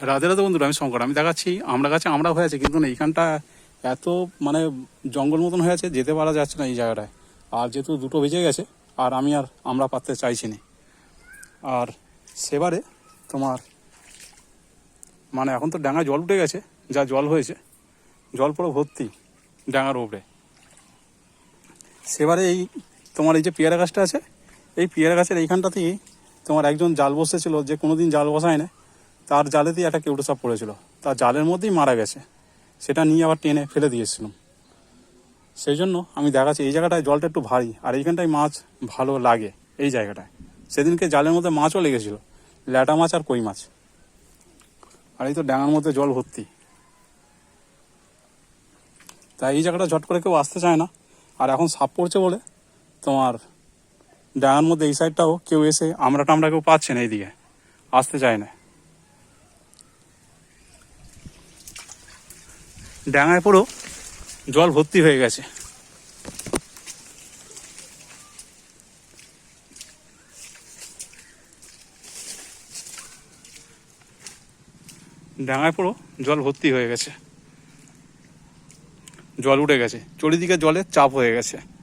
রাধে রাধে বন্ধুরা, আমি শঙ্কর, আমি দেখাচ্ছি, আমরা গাছে আমরা হয়ে আছে, কিন্তু না, এইখানটা এত মানে জঙ্গল মতন হয়ে আছে, যেতে পারা যাচ্ছে না এই জায়গাটায়। আর যেহেতু দুটো বেজে গেছে, আর আমি আর আমরা পাততে চাইছি না। আর সেবারে তোমার মানে এখন তো ডাঙায় জল উঠে গেছে, যা জল হয়েছে, জল পুরো ভর্তি ডাঙার উপরে। সেবারে এই তোমার এই যে পেয়ারা গাছটা আছে, এই পেয়ারা গাছের এইখানটাতেই তোমার একজন জাল বসেছিল, যে কোনোদিন জাল বসায় না। তার জালেতেই একটা কেউটো সাপ পড়েছিল। তার জালের মধ্যেই মারা গেছে। সেটা নিয়ে আবার টেনে ফেলে দিয়েছিলাম সেই জন্য আমি দেখাচ্ছি, এই জায়গাটায় জলটা একটু ভারী, আর এইখানটায় মাছ ভালো লাগে, এই জায়গাটায়। সেদিনকে জালের মধ্যে মাছও লেগেছিল, ল্যাটা মাছ আর কই মাছ। আর এই তো ড্যাঙার মধ্যে জল ভর্তি। তাই এই জায়গাটা ঝট করে কেউ আসতে চায় না। আর এখন সাপ পড়ছে বলে তোমার ডাঙার মধ্যে এই সাইডটাও কেউ এসে আমরা টামরা কেউ পাচ্ছে না এইদিকে, আসতে চায় না। ডাঙায় পুরো জল ভর্তি হয়ে গেছে। ডাঙায় পুরো জল ভর্তি হয়ে গেছে। জল উঠে গেছে। চারিদিকে জলের চাপ হয়ে গেছে।